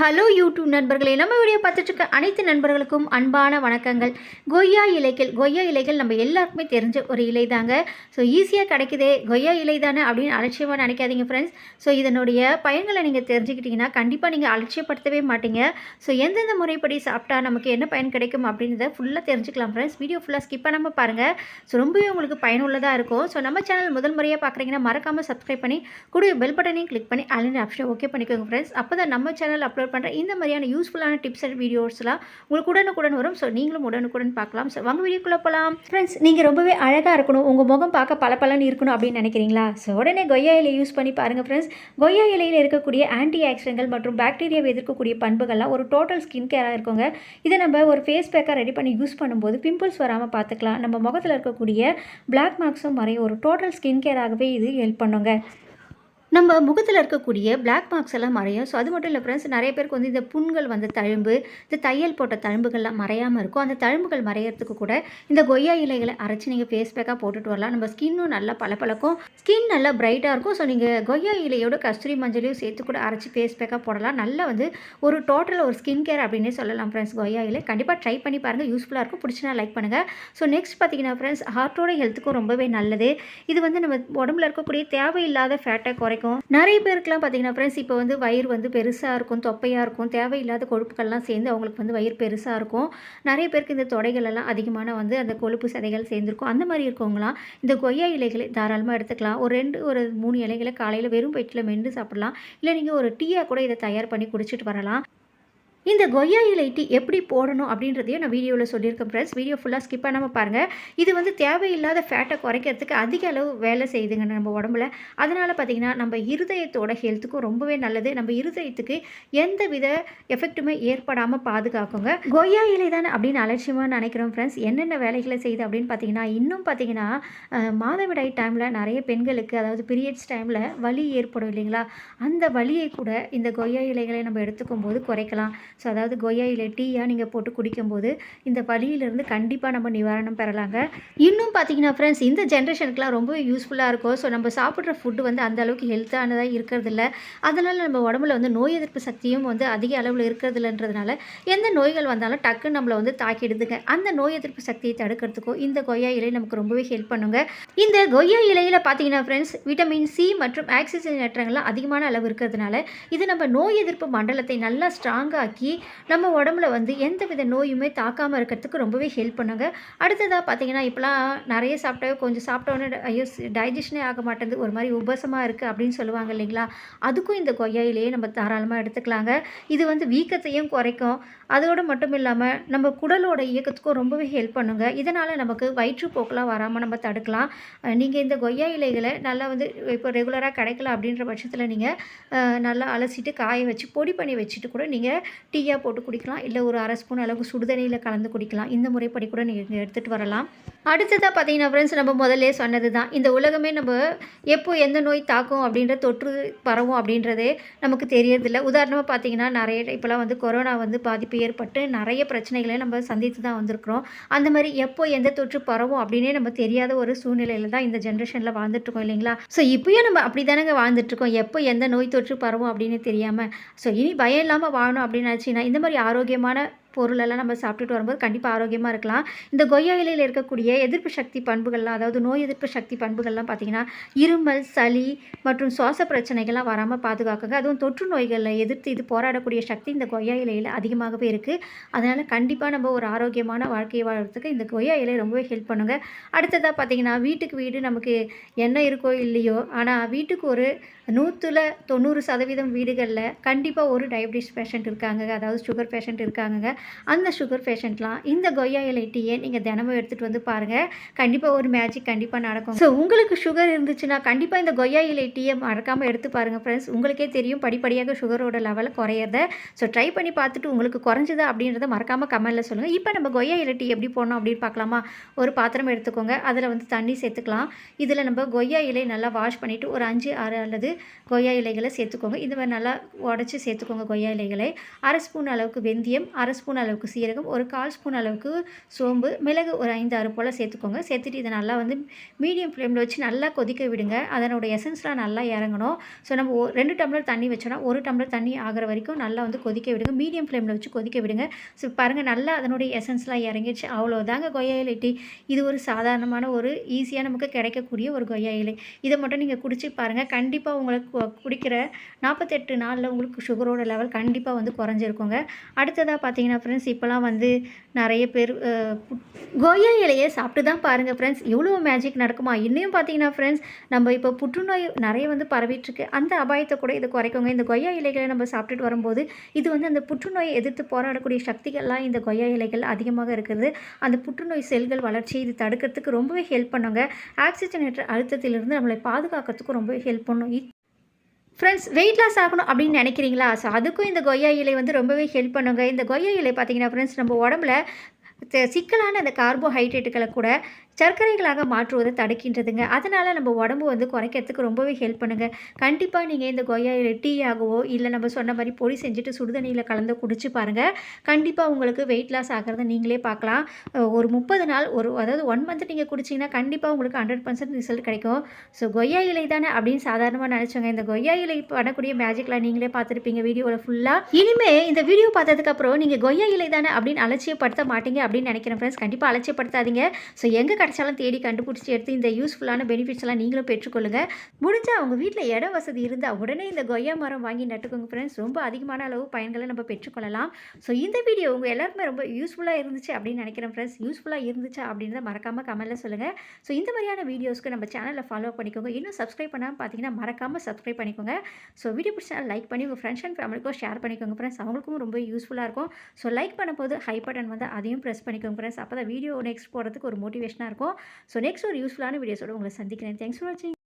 Hello YouTube நண்பர்களே. நம்ம video பார்த்துட்டு இருக்க அனைத்து நண்பர்களுக்கும் அன்பான வணக்கங்கள். கொய்யா இலைகள் கொய்யா இலைகள் நம்ம எல்லாருக்குமே தெரிஞ்ச ஒரு இலை தாங்க. ஸோ ஈஸியாக கிடைக்குதே. கொய்யா இலை தானே அப்படின்னு அலட்சியமாக நினைக்காதீங்க ஃப்ரெண்ட்ஸ் ஸோ இதனுடைய பயன்களை நீங்கள் தெரிஞ்சுக்கிட்டீங்கன்னா கண்டிப்பாக நீங்கள் அலட்சியப்படுத்தவே மாட்டீங்க. ஸோ எந்தெந்த முறைப்படி சாப்பிட்டா நமக்கு என்ன பயன் கிடைக்கும் அப்படின்றத ஃபுல்லாக தெரிஞ்சுக்கலாம் ஃப்ரெண்ட்ஸ் வீடியோ ஃபுல்லாக ஸ்கிப் பண்ணாமல் பாருங்கள் ஸோ ரொம்பவே உங்களுக்கு பயனுள்ளதாக இருக்கும். ஸோ நம்ம சேனல் முதல் முறையாக பார்க்குறீங்கன்னா மறக்காமல் சப்ஸ்கிரைப் பண்ணி கூட பெல் பட்டனையும் கிளிக் பண்ணி அலின் ஆப்ஷன் ஓகே பண்ணிக்கோங்க ஃப்ரெண்ட்ஸ் அப்போ தான் நம்ம சேனல் அப்லோட் பண்ணுற இந்த மாதிரியான யூஸ்ஃபுல்லான டிப்ஸ் அண்ட் வீடியோஸ்லாம் உங்களுக்கு உடனுக்குடன் வரும். ஸோ நீங்களும் உடனுக்குடன் பார்க்கலாம். ஸோ வாங்க வீடியோக்குள்ளே போகலாம் ஃப்ரெண்ட்ஸ் நீங்கள் ரொம்பவே அழகாக இருக்கணும். உங்கள் முகம் பார்க்க பல இருக்கணும் அப்படின்னு நினைக்கிறீங்களா? ஸோ உடனே கொய்யா இலை யூஸ் பண்ணி பாருங்கள் ஃப்ரெண்ட்ஸ் கொய்யா இலையில் இருக்கக்கூடிய ஆன்டி ஆக்சிடென்ட்கள் மற்றும் பாக்டீரியாவை எதிர்க்கக்கூடிய பண்புகள்லாம் ஒரு டோட்டல் ஸ்கின் கேராக இருக்குங்க. இதை நம்ம ஒரு ஃபேஸ் பேக்காக ரெடி பண்ணி யூஸ் பண்ணும்போது பிம்பிள்ஸ் வராமல் பார்த்துக்கலாம். நம்ம முகத்தில் இருக்கக்கூடிய பிளாக் மார்க்ஸும் மறைய ஒரு டோட்டல் ஸ்கின் கேராகவே இது ஹெல்ப் பண்ணுங்க. நம்ம முகத்தில் இருக்கக்கூடிய பிளாக் மார்க்ஸ் எல்லாம் மறையும். ஸோ அது மட்டும் இல்லை ஃப்ரெண்ட்ஸ் நிறைய பேருக்கு வந்து இந்த புண்கள் வந்த தழும்பு இந்த தையல் போட்ட தழும்புகள்லாம் மறையாமல் இருக்கும். அந்த தழும்புகள் மறையறதுக்கு கூட இந்த கொய்யா இலைகளை அரைச்சி நீங்கள் ஃபேஸ் பேக்காக போட்டுட்டு வரலாம். நம்ம ஸ்கின்னும் நல்லா பளபளக்கும். ஸ்கின் நல்லா பிரைட்டாக இருக்கும். ஸோ நீங்கள் கொய்யா இலையோட கஸ்தூரி மஞ்சளையும் சேர்த்து கூட அரைச்சி ஃபேஸ் பேக்காக போடலாம். நல்லா வந்து ஒரு டோட்டல் ஒரு ஸ்கின் கேர் அப்படின்னே சொல்லலாம் ஃப்ரெண்ட்ஸ் கொய்யா இலை. கண்டிப்பாக ட்ரை பண்ணி பாருங்கள் யூஸ்ஃபுல்லாக இருக்கும். பிடிச்சினா லைக் பண்ணுங்கள் ஸோ நெக்ஸ்ட் பார்த்தீங்கன்னா ஃப்ரெண்ட்ஸ் ஹார்ட்டோட ஹெல்த்துக்கும் ரொம்பவே நல்லது. இது வந்து நம்ம உடம்புல இருக்கக்கூடிய தேவையில்லாத ஃபேட்டை குறைக்கும். நிறைய பேருக்குலாம் பார்த்தீங்கன்னா ஃப்ரெண்ட்ஸ் இப்போ வந்து வயிறு வந்து பெருசாக இருக்கும் தொப்பையாக இருக்கும் தேவையில்லாத கொழுப்புகள்லாம் சேர்ந்து அவங்களுக்கு வந்து வயிறு பெருசாக இருக்கும். நிறைய பேருக்கு இந்த தொடைகள் எல்லாம் அதிகமான வந்து அந்த கொழுப்பு சதைகள் சேர்ந்துருக்கும். அந்த மாதிரி இருக்கவங்களாம் இந்த கொய்யா இலைகளை தாராளமாக எடுத்துக்கலாம். ஒரு ரெண்டு ஒரு மூணு இலைகளை காலையில் வெறும் வயிற்றில் மென்று சாப்பிடலாம். இல்லை நீங்கள் ஒரு டீயாக கூட இதை தயார் பண்ணி குடிச்சிட்டு வரலாம். இந்த கொய்யா இலை டீ எப்படி போடணும் அப்படின்றதையும் நான் வீடியோவில் சொல்லியிருக்கேன் ஃப்ரெண்ட்ஸ் வீடியோ ஃபுல்லாக ஸ்கிப் பண்ணாமல் பாருங்கள் இது வந்து தேவையில்லாத ஃபேட்டை குறைக்கிறதுக்கு அதிக அளவு வேலை செய்யுதுங்க நம்ம உடம்புல. அதனால் பார்த்திங்கன்னா நம்ம இருதயத்தோட ஹெல்த்துக்கும் ரொம்பவே நல்லது. நம்ம இருதயத்துக்கு எந்த வித எஃபெக்ட்டுமே ஏற்படாமல் பாதுகாக்குங்க. கொய்யா இலை தானே அப்படின்னு அலட்சியமாக நினைக்கிறோம் ஃப்ரெண்ட்ஸ் என்னென்ன வேலைகளை செய்யுது அப்படின்னு பார்த்தீங்கன்னா இன்னும் பார்த்தீங்கன்னா மாதவிடாய் டைமில் நிறைய பெண்களுக்கு அதாவது பீரியட்ஸ் டைமில் வலி ஏற்படும் இல்லைங்களா? அந்த வலியை கூட இந்த கொய்யா இலைகளை நம்ம எடுத்துக்கும் போது குறைக்கலாம். ஸோ அதாவது கொய்யா இலை டீயாக நீங்கள் போட்டு குடிக்கும்போது இந்த வழியிலிருந்து கண்டிப்பாக நம்ம நிவாரணம் பெறலாங்க. இன்னும் பார்த்தீங்கன்னா ஃப்ரெண்ட்ஸ் இந்த ஜென்ரேஷனுக்குலாம் ரொம்ப யூஸ்ஃபுல்லாக இருக்கும். ஸோ நம்ம சாப்பிட்ற ஃபுட்டு வந்து அந்த அளவுக்கு ஹெல்த்தானதாக இருக்கிறதில்ல. அதனால் நம்ம உடம்புல வந்து நோய் எதிர்ப்பு சக்தியும் வந்து அதிக அளவில் இருக்கிறதில்லன்றதுனால எந்த நோய்கள் வந்தாலும் டக்குன்னு நம்மளை வந்து தாக்கிடுதுங்க. அந்த நோய் எதிர்ப்பு சக்தியை தடுக்கிறதுக்கும் இந்த கொய்யா இலை நமக்கு ரொம்பவே ஹெல்ப் பண்ணுங்க. இந்த கொய்யா இலையில் பார்த்தீங்கன்னா ஃப்ரெண்ட்ஸ் விட்டமின் சி மற்றும் ஆக்சிஜன் ஏற்றங்கள்லாம் அதிகமான அளவு இருக்கிறதுனால இது நம்ம நோய் எதிர்ப்பு மண்டலத்தை நல்லா ஸ்ட்ராங்காக்கி நம்ம உடம்புல வந்து எந்த வித நோயுமே தாக்காமல் இருக்கிறதுக்கு ரொம்பவே ஹெல்ப் பண்ணுங்க. அடுத்ததாக பார்த்தீங்கன்னா இப்போலாம் நிறைய சாப்பிட்டாவே கொஞ்சம் சாப்பிட்டோன்னே ஐயோ டைஜஷனே ஆக மாட்டேங்குது. ஒரு மாதிரி உபசமாக இருக்குது அப்படின்னு சொல்லுவாங்க இல்லைங்களா? அதுக்கும் இந்த கொய்யா இலையை நம்ம தாராளமாக எடுத்துக்கலாங்க. இது வந்து வீக்கத்தையும் குறைக்கும். அதோடு மட்டும் இல்லாமல் நம்ம குடலோட இயக்கத்துக்கும் ரொம்பவே ஹெல்ப் பண்ணுங்க. இதனால் நமக்கு வயிற்றுப்போக்கெலாம் வராமல் நம்ம தடுக்கலாம். நீங்கள் இந்த கொய்யா இலைகளை நல்லா வந்து இப்போ ரெகுலராக கிடைக்கல அப்படின்ற பட்சத்தில் நீங்கள் நல்லா அலசிட்டு காய வச்சு பொடி பண்ணி வச்சுட்டு கூட நீங்கள் டீயாக போட்டு குடிக்கலாம். இல்லை ஒரு அரை ஸ்பூன் அளவுக்கு சுடுதண்ணியில் கலந்து குடிக்கலாம். இந்த முறைப்படி கூட நீங்கள் எடுத்துகிட்டு வரலாம். அடுத்ததாக பார்த்தீங்கன்னா ஃப்ரெண்ட்ஸ் நம்ம முதல்ல சொன்னது தான் இந்த உலகமே நம்ம எப்போ எந்த நோய் தாக்கும் அப்படின்ற தொற்று பரவும் அப்படின்றதே நமக்கு தெரியறதில்ல. உதாரணமாக பார்த்தீங்கன்னா நிறைய இப்போலாம் வந்து கொரோனா வந்து பாதிப்பு ஏற்பட்டு நிறைய பிரச்சனைகளை நம்ம சந்தித்து தான் வந்திருக்கிறோம். அந்த மாதிரி எப்போ எந்த தொற்று பரவும் அப்படின்னே நம்ம தெரியாத ஒரு சூழ்நிலையில் தான் இந்த ஜென்ரேஷனில் வாழ்ந்துட்டுருக்கோம் இல்லைங்களா? ஸோ இப்போயும் நம்ம அப்படி தானங்க வாழ்ந்துட்டுருக்கோம். எப்போ எந்த நோய் தொற்று பரவும் அப்படின்னு தெரியாமல் ஸோ இனி பயம் இல்லாமல் வாழணும் அப்படின்னு நினச்சிங்கன்னா இந்த மாதிரி ஆரோக்கியமான பொருளெல்லாம் நம்ம சாப்பிட்டுட்டு வரும்போது கண்டிப்பாக ஆரோக்கியமாக இருக்கலாம். இந்த கொய்யா இலையில் இருக்கக்கூடிய எதிர்ப்பு சக்தி பண்புகள்லாம் அதாவது நோய் எதிர்ப்பு சக்தி பண்புகள்லாம் பார்த்திங்கன்னா இருமல் சளி மற்றும் சுவாச பிரச்சனைகள்லாம் வராமல் பாதுகாக்குங்க. அதுவும் தொற்று நோய்களை எதிர்த்து இது போராடக்கூடிய சக்தி இந்த கொய்யா இலையில் அதிகமாகவே இருக்குது அதனால் கண்டிப்பாக நம்ம ஒரு ஆரோக்கியமான வாழ்க்கையை வாழ்கிறதுக்கு இந்த கொய்யா இலை ரொம்பவே ஹெல்ப் பண்ணுங்க. அடுத்ததாக பார்த்தீங்கன்னா வீட்டுக்கு வீடு நமக்கு என்ன இருக்கோ இல்லையோ ஆனால் வீட்டுக்கு ஒரு நூற்றில் தொண்ணூறு சதவீதம் வீடுகளில் கண்டிப்பாக ஒரு டயபிட்டிஸ் பேஷண்ட் இருக்காங்க அதாவது சுகர் பேஷண்ட் இருக்காங்க அந்த சுகர் பேஷண்ட்லாம் இந்த கொய்யா இலை டீயை நீங்கள் தினமும் எடுத்துகிட்டு வந்து பாருங்கள் கண்டிப்பாக ஒரு மேஜிக் கண்டிப்பாக நடக்கும். ஸோ உங்களுக்கு சுகர் இருந்துச்சுன்னா கண்டிப்பாக இந்த கொய்யா இலை டீயை மறக்காமல் எடுத்து பாருங்கள் ஃப்ரெண்ட்ஸ் உங்களுக்கே தெரியும் படிப்படியாக சுகரோட லெவலை குறையிறத. ஸோ ட்ரை பண்ணி பார்த்துட்டு உங்களுக்கு குறைஞ்சதா அப்படின்றத மறக்காமல் கமெண்ட்டில் சொல்லுங்கள் இப்போ நம்ம கொய்யா இலை டீ எப்படி போடணும் அப்படின்னு பார்க்கலாமா? ஒரு பாத்திரம் எடுத்துக்கோங்க. அதில் வந்து தண்ணி சேர்த்துக்கலாம். இதில் நம்ம கொய்யா இலை நல்லா வாஷ் பண்ணிவிட்டு ஒரு அஞ்சு ஆறு அல்லது கொய்யா இலைகளை சேர்த்துக்கோங்க. இந்த மாதிரி நல்லா உடச்சி சேர்த்துக்கோங்க கொய்யா இலைகளை. அரை ஸ்பூன் அளவுக்கு வெந்தயம் அரை ஸ்பூன் ஸ்பூன் அளவுக்கு சீரகம் ஒரு கால் ஸ்பூன் அளவுக்கு சோம்பு மிளகு ஒரு ஐந்து ஆறு போல் சேர்த்துக்கோங்க. சேர்த்துட்டு இதை நல்லா வந்து மீடியம் ஃப்ளேமில் வச்சு நல்லா கொதிக்க விடுங்க. அதனோட எசன்ஸ்லாம் நல்லா இறங்கணும். ஸோ நம்ம ரெண்டு டம்ளர் தண்ணி வச்சோன்னா ஒரு டம்ளர் தண்ணி ஆகிற வரைக்கும் நல்லா வந்து கொதிக்க விடுங்க. மீடியம் ஃப்ளேமில் வச்சு கொதிக்க விடுங்க. ஸோ பாருங்கள் நல்லா அதனுடைய எசன்ஸ்லாம் இறங்கிடுச்சு. அவ்வளோதாங்க கொய்யா இலை டீ. இது ஒரு சாதாரணமான ஒரு ஈஸியாக நமக்கு கிடைக்கக்கூடிய ஒரு கொய்யா இலை. இதை மட்டும் நீங்கள் குடிச்சு பாருங்கள் கண்டிப்பாக உங்களுக்கு கு- குடிக்கிற நாற்பத்தெட்டு நாளில் உங்களுக்கு சுகரோட லெவல் கண்டிப்பாக வந்து குறைஞ்சிருக்குங்க. அடுத்ததாக பார்த்தீங்கன்னா ஃப்ரெண்ட்ஸ் இப்போலாம் வந்து நிறைய பேர் கொய்யா இலையை சாப்பிட்டு தான் பாருங்கள் ஃப்ரெண்ட்ஸ் இவ்வளோ மேஜிக் நடக்குமா? இன்னும் பார்த்தீங்கன்னா ஃப்ரெண்ட்ஸ் நம்ம இப்போ புற்றுநோய் நிறைய வந்து பரவிட்டுருக்கு. அந்த அபாயத்தை கூட இது குறைக்குங்க. இந்த கொய்யா இலைகளை நம்ம சாப்பிட்டுட்டு வரும்போது இது வந்து அந்த புற்றுநோயை எதிர்த்து போராடக்கூடிய சக்திகள்லாம் இந்த கொய்யா இலைகள் அதிகமாக இருக்குது அந்த புற்றுநோய் செல்கள் வளர்ச்சி இது தடுக்கிறதுக்கு ரொம்பவே ஹெல்ப் பண்ணுங்க. ஆக்சிஜனேற்ற அழுத்தத்திலிருந்து நம்மளை பாதுகாக்கிறதுக்கும் ரொம்பவே ஹெல்ப் பண்ணும். ஃப்ரெண்ட்ஸ் வெயிட் லாஸ் ஆகணும் அப்படின்னு நினைக்கிறீங்களா? ஸோ அதுக்கும் இந்த கொய்யா இலை வந்து ரொம்பவே ஹெல்ப் பண்ணுங்க. இந்த கொய்யா இலை பார்த்தீங்கன்னா ஃப்ரெண்ட்ஸ் நம்ம உடம்புல சிக்கலான அந்த கார்போஹைட்ரேட்டுகளை கூட சர்க்கரைகளாக மாற்றுவதை தடுக்கின்றதுங்க. அதனால் நம்ம உடம்பு வந்து குறைக்கிறதுக்கு ரொம்பவே ஹெல்ப் பண்ணுங்க. கண்டிப்பாக நீங்கள் இந்த கொய்யா இலை டீ ஆகவோ இல்லை நம்ம சொன்ன மாதிரி பொடி செஞ்சுட்டு சுடுதண்ணியில் கலந்து குடிச்சு பாருங்கள் கண்டிப்பாக உங்களுக்கு வெயிட் லாஸ் ஆகிறத நீங்களே பார்க்கலாம். ஒரு முப்பது நாள் ஒரு அதாவது ஒன் மந்த் நீங்கள் குடிச்சிங்கன்னா கண்டிப்பாக உங்களுக்கு ஹண்ட்ரட் பர்சன்ட் ரிசல்ட் கிடைக்கும். ஸோ கொய்யா இலை தானே அப்படின்னு சாதாரணமாக நினச்சோங்க இந்த கொய்யா இலை பண்ணக்கூடிய மேஜிக்லாம் நீங்களே பார்த்துருப்பீங்க வீடியோவில் ஃபுல்லாக இனிமே இந்த வீடியோ பார்த்ததுக்கப்புறம் நீங்கள் கொய்யா இலை தானே அப்படின்னு அலட்சியப்படுத்த மாட்டீங்க அப்படின்னு நினைக்கிறேன் ஃப்ரெண்ட்ஸ் கண்டிப்பாக அலட்சியப்படுத்தாதீங்க. ஸோ எங்கே கிடைச்சாலும் தேடி கண்டுபிடிச்சி எடுத்து இந்த யூஸ்ஃபுல்லான பெனிஃபிட்ஸ் எல்லாம் நீங்களும் பெற்றுக்கொள்ளுங்க. முடிஞ்சால் அவங்க வீட்டில் இட வசதி இருந்தால் உடனே இந்த கொய்யா மரம் வாங்கி நட்டுக்கோங்க ஃப்ரெண்ட்ஸ் ரொம்ப அதிகமான அளவு பயன்களை நம்ம பெற்றுக்கொள்ளலாம். ஸோ இந்த வீடியோ உங்கள் எல்லாருமே ரொம்ப யூஸ்ஃபுல்லாக இருந்துச்சு அப்படின்னு நினைக்கிறேன் ஃப்ரெண்ட்ஸ் யூஸ்ஃபுல்லாக இருந்துச்சு அப்படின்றத மறக்காமல் கமெண்ட்டில் சொல்லுங்கள் ஸோ இந்த மாதிரியான வீடியோஸ்க்கு நம்ம சேனலில் ஃபாலோ பண்ணிக்கோங்க. இன்னும் சப்ஸ்கிரைப் பண்ணாமல் பார்த்தீங்கன்னா மறக்காமல் சப்ஸ்கிரைப் பண்ணிக்கோங்க. ஸோ வீடியோ பிடிச்சா லைக் பண்ணி உங்கள் ஃப்ரெண்ட்ஸ் அண்ட் ஃபேமிலிக்கும் ஷேர் பண்ணிக்கோங்க ஃப்ரெண்ட்ஸ் அவங்களுக்கும் ரொம்ப யூஸ்ஃபுல்லாக இருக்கும். ஸோ லைக் பண்ணும்போது ஹை பட்டன் வந்து அதையும் ப்ரெஸ் பண்ணிக்கோங்க ஃப்ரெண்ட்ஸ் அப்போ தான் வீடியோ நெக்ஸ்ட் போகிறதுக்கு ஒரு மோட்டிவேஷனாக இருக்கும். ஸோ நெக்ஸ்ட் ஒரு யூஸ்ஃபுல்லான வீடியோஸோட உங்களை சந்திக்கிறேன். தேங்க்ஸ் ஃபார் வாட்சிங்